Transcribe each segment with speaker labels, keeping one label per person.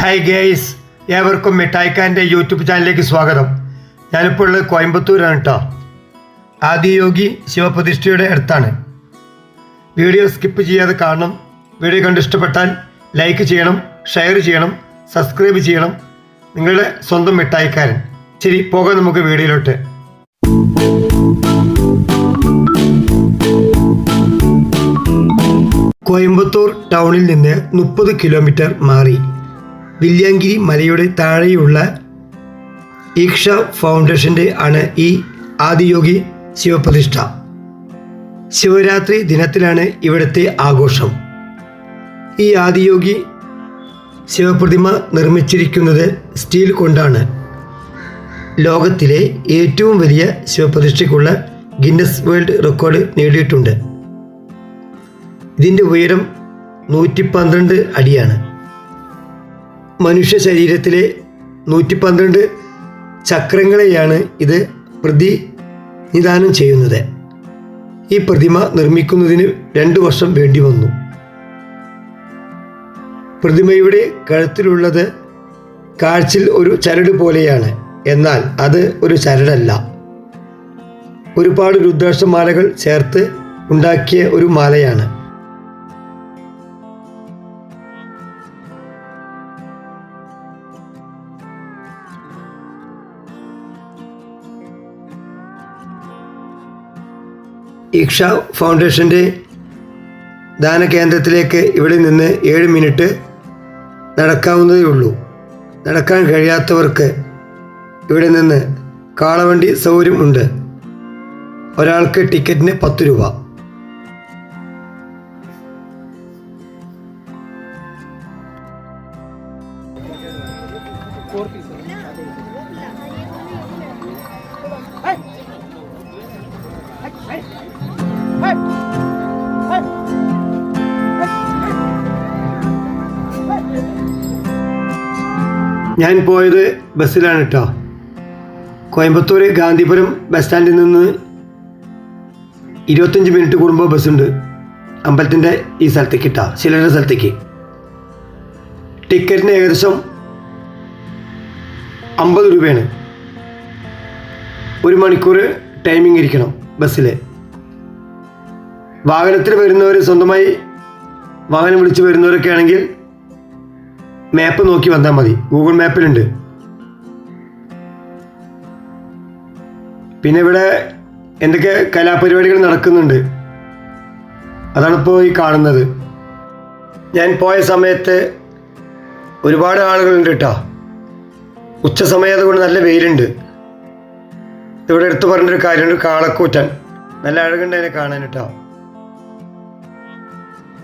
Speaker 1: Hi guys ഏവർക്കും മിഠായിക്കാന്റെ YouTube ചാനലിലേക്ക് സ്വാഗതം. ഞാനിപ്പോൾ ഉള്ളത് കോയമ്പത്തൂരാണ് കേട്ടോ ആദിയോഗി ശിവപ്രതിഷ്ഠയുടെ അടുത്താണ്. വീഡിയോ സ്കിപ്പ് ചെയ്യാതെ കാണണം. വീഡിയോ കണ്ട് ഇഷ്ടപ്പെട്ടാൽ ലൈക്ക് ചെയ്യണം ഷെയർ ചെയ്യണം സബ്സ്ക്രൈബ് ചെയ്യണം. നിങ്ങളുടെ സ്വന്തം മിഠായിക്കാരൻ. ശരി പോകാം നമുക്ക് വീഡിയോയിലോട്ട്. കോയമ്പത്തൂർ ടൗണിൽ നിന്ന് മുപ്പത് കിലോമീറ്റർ മാറി. വില്യാങ്കിരി മലയുടെ താഴെയുള്ള ഈക്ഷ ഫൗണ്ടേഷന്റെ ആണ് ഈ ആദിയോഗി ശിവപ്രതിഷ്ഠ. ശിവരാത്രി ദിനത്തിലാണ് ഇവിടുത്തെ ആഘോഷം. ഈ ആദിയോഗി ശിവപ്രതിമ നിർമ്മിച്ചിരിക്കുന്നത് സ്റ്റീൽ കൊണ്ടാണ്. ലോകത്തിലെ ഏറ്റവും വലിയ ശിവപ്രതിഷ്ഠയ്ക്കുള്ള ഗിന്നസ് വേൾഡ് റെക്കോർഡ് നേടിയിട്ടുണ്ട്. ഇതിന്റെ ഉയരം നൂറ്റി പന്ത്രണ്ട് അടിയാണ്. മനുഷ്യ ശരീരത്തിലെ നൂറ്റി പന്ത്രണ്ട് ചക്രങ്ങളെയാണ് ഇത് പ്രതി നിദാനം ചെയ്യുന്നത്. ഈ പ്രതിമ നിർമ്മിക്കുന്നതിന് രണ്ട് വർഷം വേണ്ടി വന്നു. പ്രതിമയുടെ കഴുത്തിലുള്ളത് കാഴ്ചയിൽ ഒരു ചരട് പോലെയാണ്. എന്നാൽ അത് ഒരു ചരടല്ല. ഒരുപാട് രുദ്രാക്ഷമാലകൾ ചേർത്ത് ഉണ്ടാക്കിയ ഒരു മാലയാണ്. ഇക്ഷ ഫൗണ്ടേഷന്റെ ദാന കേന്ദ്രത്തിലേക്ക് ഇവിടെ നിന്ന് ഏഴ് മിനിറ്റ് നടക്കാവുന്നതേ ഉള്ളൂ. നടക്കാൻ കഴിയാത്തവർക്ക് ഇവിടെ നിന്ന് കാളവണ്ടി സൗകര്യം ഉണ്ട്. ഒരാൾക്ക് ടിക്കറ്റിന് പത്ത് രൂപ. ഞാൻ പോയത് ബസ്സിലാണ് കേട്ടോ കോയമ്പത്തൂർ ഗാന്ധിപുരം ബസ് സ്റ്റാൻഡിൽ നിന്ന് ഇരുപത്തഞ്ച് മിനിറ്റ് കൂടുമ്പോൾ ബസ്സുണ്ട്. അമ്പലത്തിന്റെ ഈ സ്ഥലത്തേക്ക് ഇട്ടാ ചിലരുടെ സ്ഥലത്തേക്ക്. ടിക്കറ്റിന് ഏകദേശം അമ്പത് രൂപയാണ്. ഒരു മണിക്കൂർ ടൈമിംഗ് ഇരിക്കണം ബസ്സിൽ വാഹനത്തിൽ വരുന്നവർ സ്വന്തമായി വാഹനം വിളിച്ച് വരുന്നവരൊക്കെ ആണെങ്കിൽ മാപ്പ് നോക്കി വന്നാൽ മതി. ഗൂഗിൾ മാപ്പിലുണ്ട്. പിന്നെ ഇവിടെ എന്തൊക്കെ കലാപരിപാടികൾ നടക്കുന്നുണ്ട്? അതാണിപ്പോൾ ഈ കാണുന്നത്. ഞാൻ പോയ സമയത്ത് ഒരുപാട് ആളുകളുണ്ട് കേട്ടോ ഉച്ച സമയത്ത് കൊണ്ട് നല്ല വെയിലുണ്ട്. ഇവിടെ എടുത്തു പറഞ്ഞൊരു കാര്യമുണ്ട് കാളക്കൂറ്റൻ. നല്ല അഴകുണ്ട് അതിനെ കാണാൻ കേട്ടോ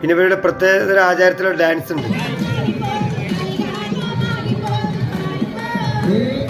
Speaker 1: പിന്നെ ഇവരുടെ പ്രത്യേക ആചാരത്തിലുള്ള ഡാൻസ് ഉണ്ട്.
Speaker 2: കോട്ടെ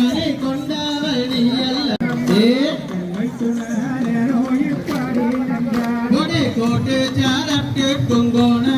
Speaker 2: அழைத்தி கொண்டவனி அல்ல கோட்டை சாரட்டு கொங்கோன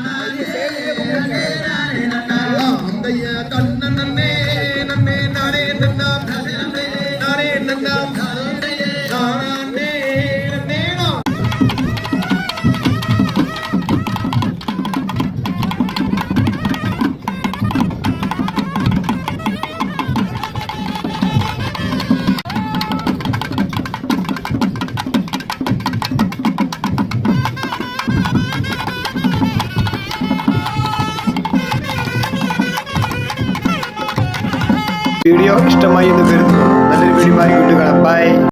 Speaker 2: அந்தைய கண்ண
Speaker 1: വീഡിയോ ഇഷ്ടമായി എന്ന് കരുതുന്നു. നല്ലൊരു വീഡിയോ ആയി കാണാം. ബൈ